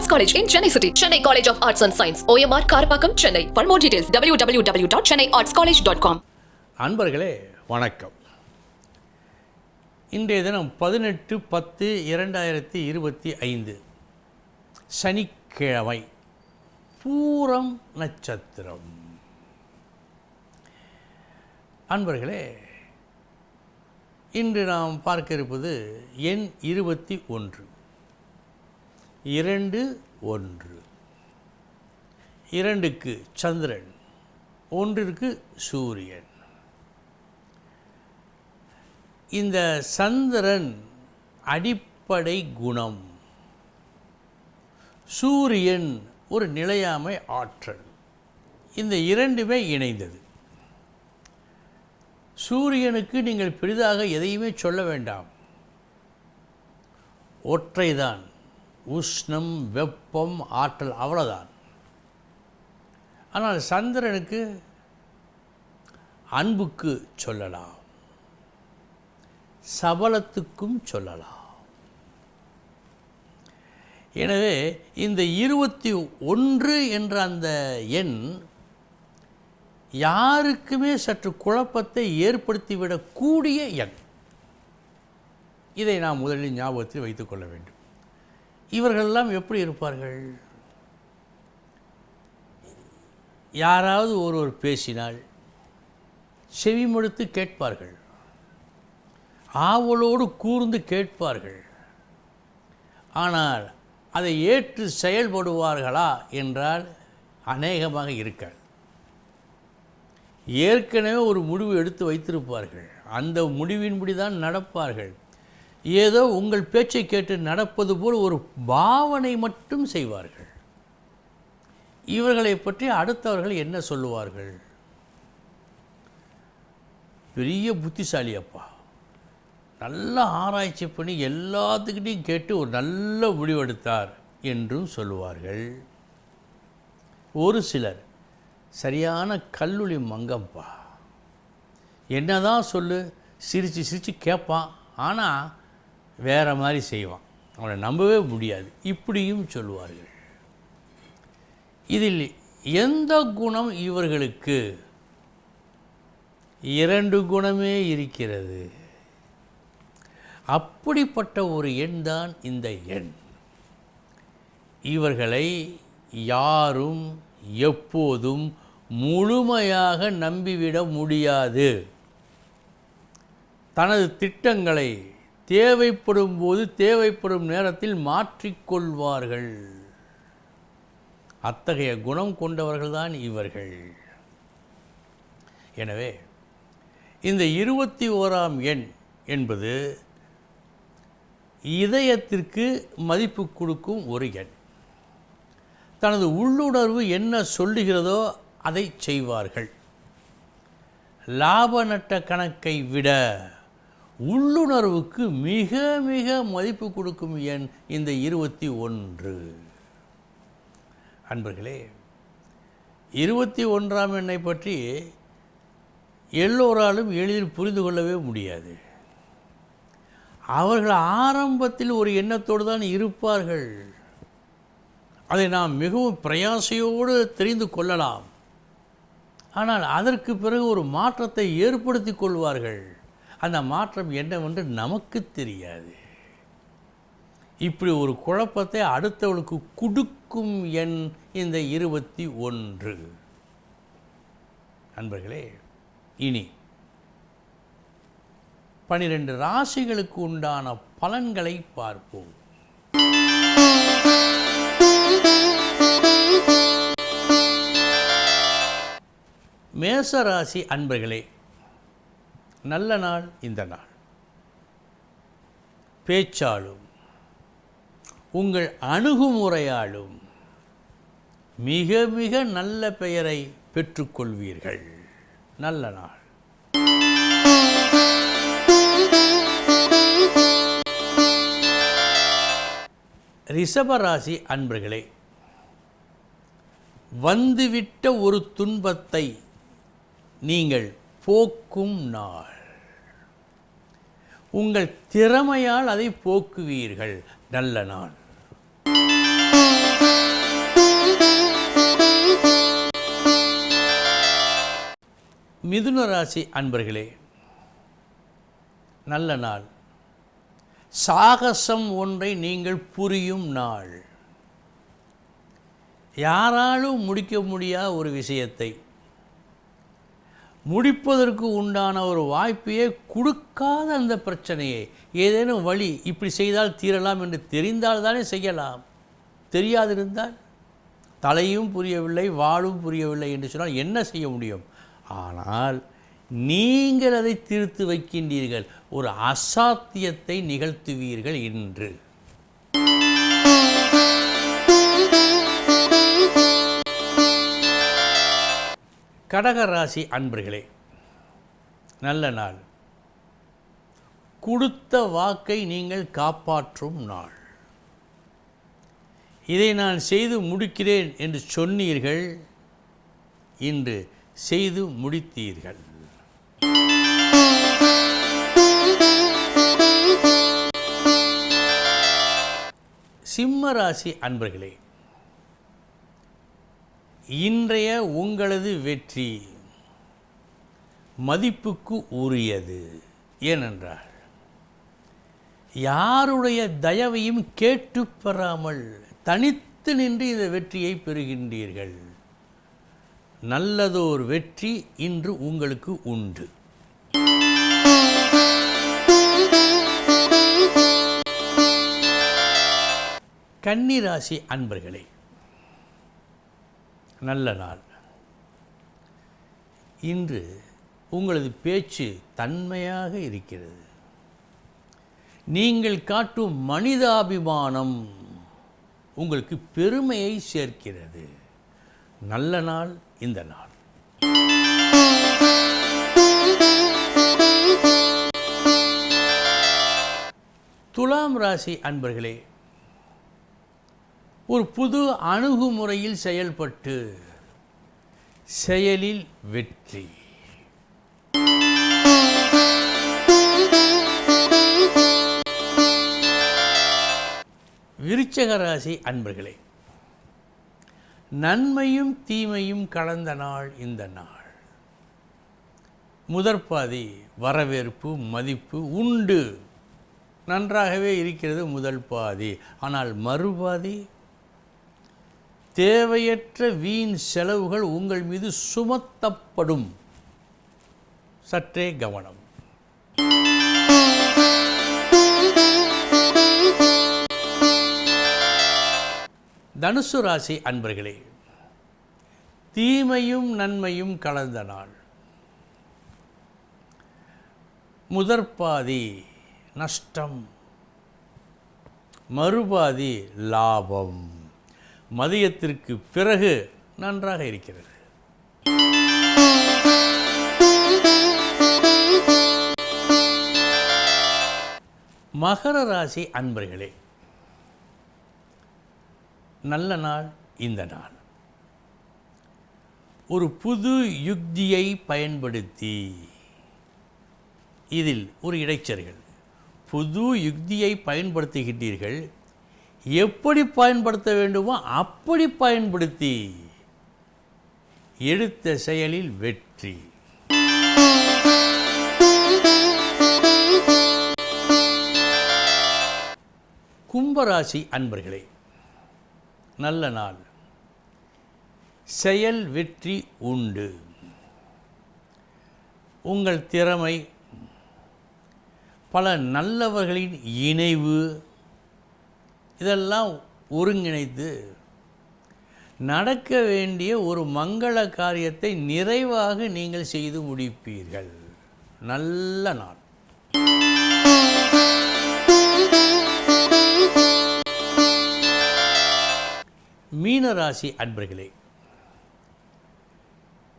Arts college in Chennai city Chennai college of arts and science OMR Karapakkam Chennai for more details W W W dot Chennai arts college dot com அன்பர்களே வணக்கம் இன்றைய தினம் பதினெட்டு பத்து இரண்டாயிரத்தி இருபத்தி ஐந்து சனிக்கிழமை பூரம் நட்சத்திரம் அன்பர்களே இன்று நாம் பார்க்க இருப்பது எண் இருபத்தி ஒன்று இரண்டு ஒன்று. இரண்டுக்கு சந்திரன் ஒன்றிற்கு சூரியன். இந்த சந்திரன் அடிப்படை குணம். சூரியன் ஒரு நிலையாமை ஆற்றல். இந்த இரண்டுமே இணைந்தது. சூரியனுக்கு நீங்கள் பெரிதாக எதையுமே சொல்ல வேண்டாம். ஒற்றைதான். உஷ்ணம் வெப்பம் ஆற்றல் அவ்வளோதான் ஆனால் சந்திரனுக்கு அன்புக்கு சொல்லலாம். சபலத்துக்கும் சொல்லலாம். எனவே இந்த இருபத்தி ஒன்று என்ற அந்த எண் யாருக்குமே சற்று குழப்பத்தை ஏற்படுத்திவிடக்கூடிய எண். இதை நாம் முதலில் ஞாபகத்தில் வைத்துக்கொள்ள வேண்டும். இவர்களெல்லாம் எப்படி இருப்பார்கள்? யாராவது ஒருவர் பேசினால் செவிமடுத்து கேட்பார்கள். ஆவலோடு கூர்ந்து கேட்பார்கள். ஆனால் அதை ஏற்று செயல்படுவார்களா என்றால் அநேகமாக இருக்காது. ஏற்கனவே ஒரு முடிவு எடுத்து வைத்திருப்பார்கள். அந்த முடிவின்படி தான் நடப்பார்கள். ஏதோ உங்கள் பேச்சை கேட்டு நடப்பது போல் ஒரு பாவனை மட்டும் செய்வார்கள். இவர்களை பற்றி அடுத்தவர்கள் என்ன சொல்லுவார்கள்? பெரிய புத்திசாலி அப்பா. நல்ல ஆராய்ச்சி பண்ணி எல்லாத்துக்கிட்டையும் கேட்டு ஒரு நல்ல முடிவெடுத்தார் என்றும் சொல்லுவார்கள். ஒரு சிலர் சரியான கல்லூரி மங்கம்பா என்னதான் சொல்லு சிரித்து சிரித்து கேட்பான். ஆனால் வேறு மாதிரி செய்வான். அவனை நம்பவே முடியாது. இப்படியும் சொல்லுவார்கள். இதில் எந்த குணம் இவர்களுக்கு? இரண்டு குணமே இருக்கிறது. அப்படிப்பட்ட ஒரு எண் தான் இந்த எண். இவர்களை யாரும் எப்போதும் முழுமையாக நம்பிவிட முடியாது. தனது திட்டங்களை தேவைப்படும் போது தேவைப்படும் நேரத்தில் மாற்றிக்கொள்வார்கள். அத்தகைய குணம் கொண்டவர்கள்தான் இவர்கள். எனவே இந்த இருபத்தி ஓராம் எண் என்பது இதயத்திற்கு மதிப்பு கொடுக்கும் ஒரு எண். தனது உள்ளுணர்வு என்ன சொல்லுகிறதோ அதை செய்வார்கள். லாப நட்ட கணக்கை விட உள்ளுணர்வுக்கு மிக மிக மதிப்பு கொடுக்கும் எண் இந்த இருபத்தி ஒன்று. அன்பர்களே இருபத்தி ஒன்றாம் எண்ணை பற்றி எல்லோராலும் எளிதில் புரிந்து கொள்ளவே முடியாது. அவர்கள் ஆரம்பத்தில் ஒரு எண்ணத்தோடு தான் இருப்பார்கள். அதை நாம் மிகவும் பிரயாசையோடு தெரிந்து கொள்ளலாம். ஆனால் அதற்கு பிறகு ஒரு மாற்றத்தை ஏற்படுத்தி கொள்வார்கள். அந்த மாற்றம் என்னவென்று நமக்கு தெரியாது. இப்படி ஒரு குழப்பத்தை அடுத்தவளுக்கு கொடுக்கும் எண் இந்த இருபத்தி ஒன்று. அன்பர்களே இனி பனிரெண்டு ராசிகளுக்கு உண்டான பலன்களை பார்ப்போம். மேசராசி அன்பர்களே நல்ல நாள் இந்த நாள். பேச்சாலும் உங்கள் அணுகுமுறையாலும் மிக மிக நல்ல பெயரை பெற்றுக்கொள்வீர்கள். நல்ல நாள். ரிஷபராசி அன்பர்களே வந்துவிட்ட ஒரு துன்பத்தை நீங்கள் போக்கும் நாள். உங்கள் திறமையால் அதை போக்குவீர்கள். நல்ல நாள். மிதுன ராசி அன்பர்களே நல்ல நாள். சாகசம் ஒன்றை நீங்கள் புரியும் நாள். யாராலும் முடிக்க முடியாத ஒரு விஷயத்தை முடிப்பதற்கு உண்டான ஒரு வாய்ப்பையே கொடுக்காத அந்த பிரச்சனையை ஏதேனும் வழி இப்படி செய்தால் தீரலாம் என்று தெரிந்தால் தானே செய்யலாம். தெரியாதிருந்தால் தலையும் புரியவில்லை வாழும் புரியவில்லை என்று சொன்னால் என்ன செய்ய முடியும்? ஆனால் நீங்கள் அதை தீர்த்து வைக்கின்றீர்கள். ஒரு அசாத்தியத்தை நிகழ்த்துவீர்கள் என்று கடகராசி அன்பர்களே நல்ல நாள். கொடுத்த வாக்கை நீங்கள் காப்பாற்றும் நாள். இதை நான் செய்து முடிக்கிறேன் என்று சொன்னீர்கள் இன்று செய்து முடித்தீர்கள். சிம்ம ராசி அன்பர்களே இன்றைய உங்களது வெற்றி மதிப்புக்கு உரியது. ஏனென்றால் யாருடைய தயவையும் கேட்டு பெறாமல் தனித்து நின்று இந்த வெற்றியை பெறுகின்றீர்கள். நல்லதோர் வெற்றி இன்று உங்களுக்கு உண்டு. கன்னிராசி அன்பர்களே நல்ல நாள். இன்று உங்களது பேச்சு தன்மையாக இருக்கிறது. நீங்கள் காட்டும் மனிதாபிமானம் உங்களுக்கு பெருமையை சேர்க்கிறது. நல்ல நாள் இந்த நாள். துலாம் ராசி அன்பர்களே ஒரு புது அணுகுமுறையில் செயல்பட்டு செயலில் வெற்றி. விருச்சகராசி அன்பர்களே நன்மையும் தீமையும் கலந்த நாள் இந்த நாள். முதற்பாதி வரவேற்பு மதிப்பு உண்டு. நன்றாகவே இருக்கிறது முதல் பாதி. ஆனால் மறுபாதி தேவையற்ற வீண் செலவுகள் உங்கள் மீது சுமத்தப்படும். சற்றே கவனம். தனுசு ராசி அன்பர்களே தீமையும் நன்மையும் கலந்த நாள். முதற்பாதி நஷ்டம் மறுபாதி லாபம். மதியத்திற்கு பிறகு நன்றாக இருக்கிறது. மகர ராசி அன்பர்களே நல்ல நாள் இந்த நாள். ஒரு புது யுக்தியை பயன்படுத்தி இதில் ஒரு இடைச்சர்கள் புது யுக்தியை பயன்படுத்துகின்றீர்கள் எப்படி பயன்படுத்த வேண்டுமோ அப்படி பயன்படுத்தி எடுத்த செயலில் வெற்றி. கும்பராசி அன்பர்களே நல்ல நாள். செயல் வெற்றி உண்டு. உங்கள் திறமை பல நல்லவர்களின் இணைவு இதெல்லாம் ஒருங்கிணைத்து நடக்க வேண்டிய ஒரு மங்கள காரியத்தை நிறைவாக நீங்கள் செய்து முடிப்பீர்கள். நல்ல நாள். மீனராசி அன்பர்களே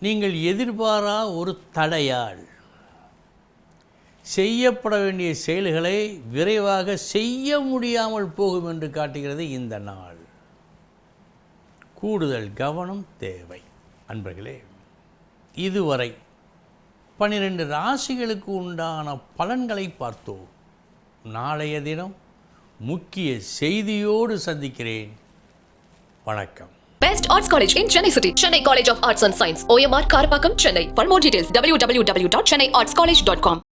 நீங்கள் எதிர்பாரா ஒரு தடையால் செய்யப்பட வேண்டிய செயல்களை விரைவாக செய்ய முடியாமல் போகும் என்று காட்டுகிறது இந்த நாள் கூடுதல் கவனம் தேவை அன்பர்களே இதுவரை பன்னிரண்டு ராசிகளுக்கு உண்டான பலன்களை பார்த்தோம் நாளைய தினம் முக்கிய செய்தியோடு சந்திக்கிறேன் வணக்கம் Best Arts College in Chennai City. Chennai College of Arts and Science. OMR Karapakam, Chennai. For more details, www.chennaiartscollege.com.